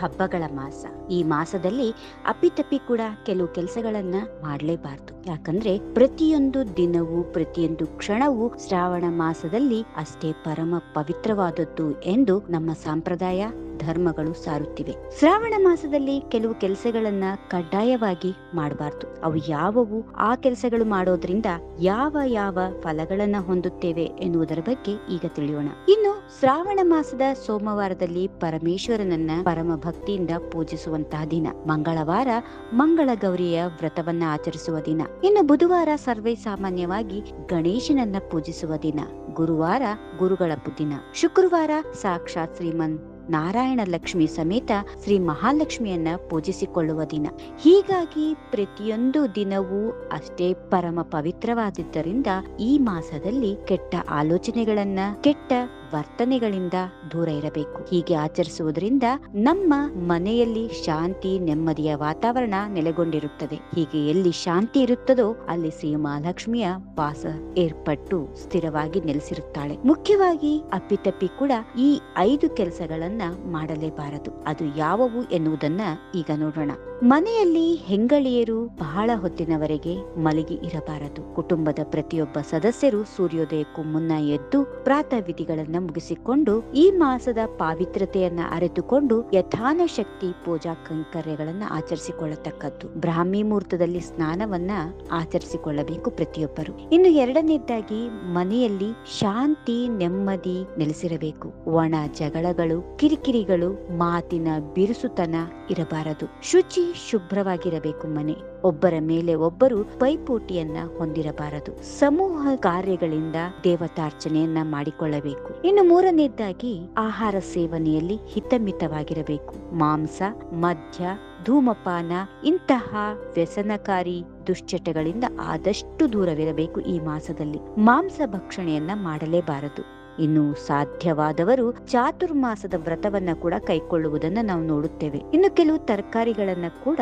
ಹಬ್ಬಗಳ ಮಾಸ. ಈ ಮಾಸದಲ್ಲಿ ಅಪ್ಪಿತಪ್ಪಿ ಕೂಡ ಕೆಲವು ಕೆಲಸಗಳನ್ನ ಮಾಡಲೇಬಾರದು. ಯಾಕಂದ್ರೆ ಪ್ರತಿಯೊಂದು ದಿನವೂ, ಪ್ರತಿಯೊಂದು ಕ್ಷಣವೂ ಶ್ರಾವಣ ಮಾಸದಲ್ಲಿ ಅಷ್ಟೇ ಪರಮ ಪವಿತ್ರವಾದದ್ದು ಎಂದು ನಮ್ಮ ಸಂಪ್ರದಾಯ ಧರ್ಮಗಳು ಸಾರುತ್ತಿವೆ. ಶ್ರಾವಣ ಮಾಸದಲ್ಲಿ ಕೆಲವು ಕೆಲಸಗಳನ್ನ ಕಡ್ಡಾಯವಾಗಿ ಮಾಡಬಾರ್ದು. ಅವು ಯಾವವು ಆ ಕೆಲಸಗಳು ಮಾಡೋದ್ರಿಂದ ಯಾವ ಯಾವ ಫಲಗಳನ್ನ ಹೊಂದುತ್ತೇವೆ ಎನ್ನುವುದರ ಬಗ್ಗೆ ಈಗ ತಿಳಿಯೋಣ. ಇನ್ನು ಶ್ರಾವಣ ಮಾಸದ ಸೋಮವಾರದಲ್ಲಿ ಪರಮೇಶ್ವರನನ್ನ ಪರಮ ಭಕ್ತಿಯಿಂದ ಪೂಜಿಸುವಂತಹ ದಿನ. ಮಂಗಳವಾರ ಮಂಗಳ ಗೌರಿಯ ವ್ರತವನ್ನ ಆಚರಿಸುವ ದಿನ. ಇನ್ನು ಬುಧವಾರ ಸರ್ವೇ ಸಾಮಾನ್ಯವಾಗಿ ಗಣೇಶನನ್ನ ಪೂಜಿಸುವ ದಿನ. ಗುರುವಾರ ಗುರುಗಳ ದಿನ ಶುಕ್ರವಾರ ಸಾಕ್ಷಾತ್ ಶ್ರೀಮನ್ ನಾರಾಯಣ ಲಕ್ಷ್ಮಿ ಸಮೇತ ಶ್ರೀ ಮಹಾಲಕ್ಷ್ಮಿಯನ್ನ ಪೂಜಿಸಿಕೊಳ್ಳುವ ದಿನ. ಹೀಗಾಗಿ ಪ್ರತಿಯೊಂದು ದಿನವೂ ಅಷ್ಟೇ ಪರಮ ಪವಿತ್ರವಾದದ್ದರಿಂದ ಈ ಮಾಸದಲ್ಲಿ ಕೆಟ್ಟ ಆಲೋಚನೆಗಳನ್ನ, ಕೆಟ್ಟ ವರ್ತನೆಗಳಿಂದ ದೂರ ಇರಬೇಕು. ಹೀಗೆ ಆಚರಿಸುವುದರಿಂದ ನಮ್ಮ ಮನೆಯಲ್ಲಿ ಶಾಂತಿ, ನೆಮ್ಮದಿಯ ವಾತಾವರಣ ನೆಲೆಗೊಂಡಿರುತ್ತದೆ. ಹೀಗೆ ಎಲ್ಲಿ ಶಾಂತಿ ಇರುತ್ತದೋ ಅಲ್ಲಿ ಶ್ರೀ ಮಹಾಲಕ್ಷ್ಮಿಯ ವಾಸ ಏರ್ಪಟ್ಟು ಸ್ಥಿರವಾಗಿ ನೆಲೆಸಿರುತ್ತಾಳೆ. ಮುಖ್ಯವಾಗಿ ಅಪ್ಪಿತಪ್ಪಿ ಕೂಡ ಈ ಐದು ಕೆಲಸಗಳನ್ನ ಮಾಡಲೇಬಾರದು. ಅದು ಯಾವುವು ಎನ್ನುವುದನ್ನ ಈಗ ನೋಡೋಣ. ಮನೆಯಲ್ಲಿ ಹೆಂಗಳಿಯರು ಬಹಳ ಹೊತ್ತಿನವರೆಗೆ ಮಲಗಿ ಇರಬಾರದು. ಕುಟುಂಬದ ಪ್ರತಿಯೊಬ್ಬ ಸದಸ್ಯರು ಸೂರ್ಯೋದಯಕ್ಕೂ ಮುನ್ನ ಎದ್ದು ಪ್ರಾತ ವಿಧಿಗಳನ್ನ ಮುಗಿಸಿಕೊಂಡು ಈ ಮಾಸದ ಪಾವಿತ್ರತೆಯನ್ನ ಅರಿತುಕೊಂಡು ಯಥಾನ ಶಕ್ತಿ ಪೂಜಾ ಕೈಂಕರ್ಯಗಳನ್ನ ಆಚರಿಸಿಕೊಳ್ಳತಕ್ಕದ್ದು. ಬ್ರಾಹ್ಮಿ ಮುಹೂರ್ತದಲ್ಲಿ ಸ್ನಾನವನ್ನ ಆಚರಿಸಿಕೊಳ್ಳಬೇಕು ಪ್ರತಿಯೊಬ್ಬರು. ಇನ್ನು ಎರಡನೇದಾಗಿ ಮನೆಯಲ್ಲಿ ಶಾಂತಿ, ನೆಮ್ಮದಿ ನೆಲೆಸಿರಬೇಕು. ಒಣ ಜಗಳಗಳು, ಕಿರಿಕಿರಿಗಳು, ಮಾತಿನ ಬಿರುಸುತನ ಇರಬಾರದು. ಶುಚಿ, ಶುಭ್ರವಾಗಿರಬೇಕು ಮನೆ. ಒಬ್ಬರ ಮೇಲೆ ಒಬ್ಬರು ಪೈಪೋಟಿಯನ್ನ ಹೊಂದಿರಬಾರದು. ಸಮೂಹ ಕಾರ್ಯಗಳಿಂದ ದೇವತಾರ್ಚನೆಯನ್ನ ಮಾಡಿಕೊಳ್ಳಬೇಕು. ಇನ್ನು ಮೂರನೇದಾಗಿ ಆಹಾರ ಸೇವನೆಯಲ್ಲಿ ಹಿತಮಿತವಾಗಿರಬೇಕು. ಮಾಂಸ, ಮದ್ಯ, ಧೂಮಪಾನ ಇಂತಹ ವ್ಯಸನಕಾರಿ ದುಶ್ಚಟಗಳಿಂದ ಆದಷ್ಟು ದೂರವಿರಬೇಕು ಈ ಮಾಸದಲ್ಲಿ. ಮಾಂಸ ಭಕ್ಷಣೆಯನ್ನ ಮಾಡಲೇಬಾರದು. ಇನ್ನು ಸಾಧ್ಯವಾದವರು ಚಾತುರ್ಮಾಸದ ವ್ರತವನ್ನ ಕೂಡ ಕೈಕೊಳ್ಳುವುದನ್ನ ನಾವು ನೋಡುತ್ತೇವೆ. ಇನ್ನು ಕೆಲವು ತರಕಾರಿಗಳನ್ನ ಕೂಡ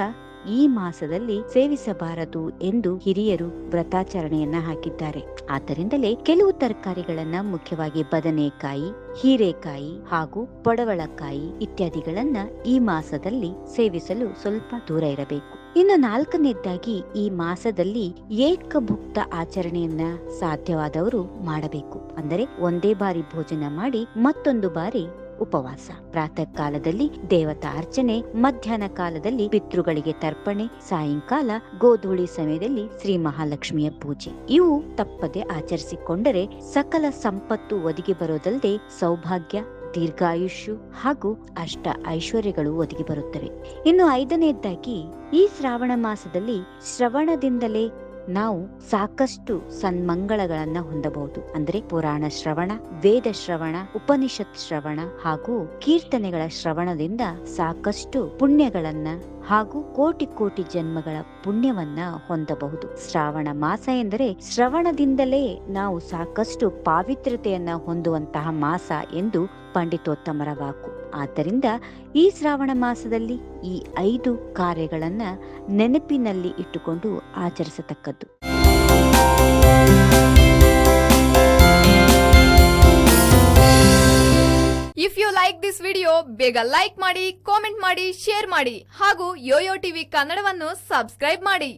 ಈ ಮಾಸದಲ್ಲಿ ಸೇವಿಸಬಾರದು ಎಂದು ಹಿರಿಯರು ವ್ರತಾಚರಣೆಯನ್ನ ಹಾಕಿದ್ದಾರೆ. ಆದ್ದರಿಂದಲೇ ಕೆಲವು ತರಕಾರಿಗಳನ್ನ ಮುಖ್ಯವಾಗಿ ಬದನೆಕಾಯಿ, ಹೀರೆಕಾಯಿ ಹಾಗೂ ಪಡವಳಕಾಯಿ ಇತ್ಯಾದಿಗಳನ್ನ ಈ ಮಾಸದಲ್ಲಿ ಸೇವಿಸಲು ಸ್ವಲ್ಪ ದೂರ ಇರಬೇಕು. ಇನ್ನು ನಾಲ್ಕನೇದಾಗಿ ಈ ಮಾಸದಲ್ಲಿ ಏಕಭುಕ್ತ ಆಚರಣೆಯನ್ನ ಸಾಧ್ಯವಾದವರು ಮಾಡಬೇಕು. ಅಂದರೆ ಒಂದೇ ಬಾರಿ ಭೋಜನ ಮಾಡಿ ಮತ್ತೊಂದು ಬಾರಿ ಉಪವಾಸ ಪ್ರಾತಃ ಕಾಲದಲ್ಲಿ ದೇವತಾ ಅರ್ಚನೆ, ಮಧ್ಯಾಹ್ನ ಕಾಲದಲ್ಲಿ ಪಿತೃಗಳಿಗೆ ತರ್ಪಣೆ, ಸಾಯಂಕಾಲ ಗೋಧೂಳಿ ಸಮಯದಲ್ಲಿ ಶ್ರೀ ಮಹಾಲಕ್ಷ್ಮಿಯ ಪೂಜೆ. ಇವು ತಪ್ಪದೆ ಆಚರಿಸಿಕೊಂಡರೆ ಸಕಲ ಸಂಪತ್ತು ಒದಗಿ ಬರೋದಲ್ಲದೆ ಸೌಭಾಗ್ಯ, ದೀರ್ಘಾಯುಷ್ಯು ಹಾಗೂ ಅಷ್ಟ ಐಶ್ವರ್ಯಗಳು ಒದಗಿ ಬರುತ್ತವೆ. ಇನ್ನು ಐದನೆಯದ್ದಾಗಿ ಈ ಶ್ರಾವಣ ಮಾಸದಲ್ಲಿ ಶ್ರವಣದಿಂದಲೇ ನಾವು ಸಾಕಷ್ಟು ಸನ್ಮಂಗಳಗಳನ್ನ ಹೊಂದಬಹುದು. ಅಂದ್ರೆ ಪುರಾಣ ಶ್ರವಣ, ವೇದ ಶ್ರವಣ, ಉಪನಿಷತ್ ಶ್ರವಣ ಹಾಗೂ ಕೀರ್ತನೆಗಳ ಶ್ರವಣದಿಂದ ಸಾಕಷ್ಟು ಪುಣ್ಯಗಳನ್ನ ಹಾಗೂ ಕೋಟಿ ಕೋಟಿ ಜನ್ಮಗಳ ಪುಣ್ಯವನ್ನ ಹೊಂದಬಹುದು. ಶ್ರಾವಣ ಮಾಸ ಎಂದರೆ ಶ್ರವಣದಿಂದಲೇ ನಾವು ಸಾಕಷ್ಟು ಪಾವಿತ್ರ್ಯತೆಯನ್ನ ಹೊಂದುವಂತಹ ಮಾಸ ಎಂದು ಪಂಡಿತೋತ್ತಮರ ವಾಕು. ಆದ್ದರಿಂದ ಈ ಶ್ರಾವಣ ಮಾಸದಲ್ಲಿ ಈ ಐದು ಕಾರ್ಯಗಳನ್ನ ನೆನಪಿನಲ್ಲಿ ಇಟ್ಟುಕೊಂಡು ಆಚರಿಸತಕ್ಕದ್ದು. If you like this video ಬೇಗ ಲೈಕ್ ಮಾಡಿ ಕಾಮೆಂಟ್ ಮಾಡಿ ಶೇರ್ ಮಾಡಿ ಹಾಗೂ ಯೋಯೋ ಟಿವಿ ಕನ್ನಡವನ್ನು ಸಬ್ಸ್ಕ್ರೈಬ್ ಮಾಡಿ.